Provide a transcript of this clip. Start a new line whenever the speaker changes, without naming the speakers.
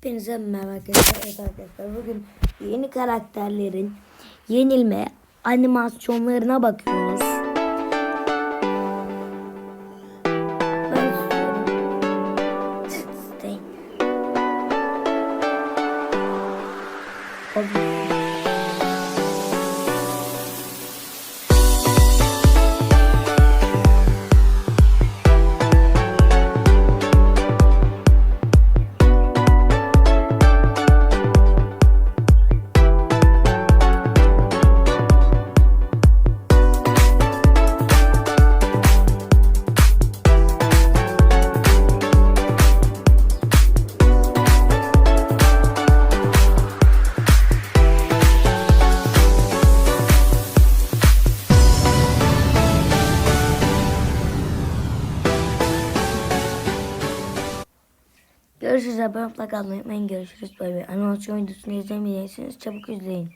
Hepinize merhaba arkadaşlar. Bugün yeni karakterlerin yenilme animasyonlarına bakıyoruz. Ben Görüşürüz. Abone olmayı unutmayın. Görüşürüz. Bay bay. Animasyon videosunu izlemeyeceksiniz. Çabuk izleyin.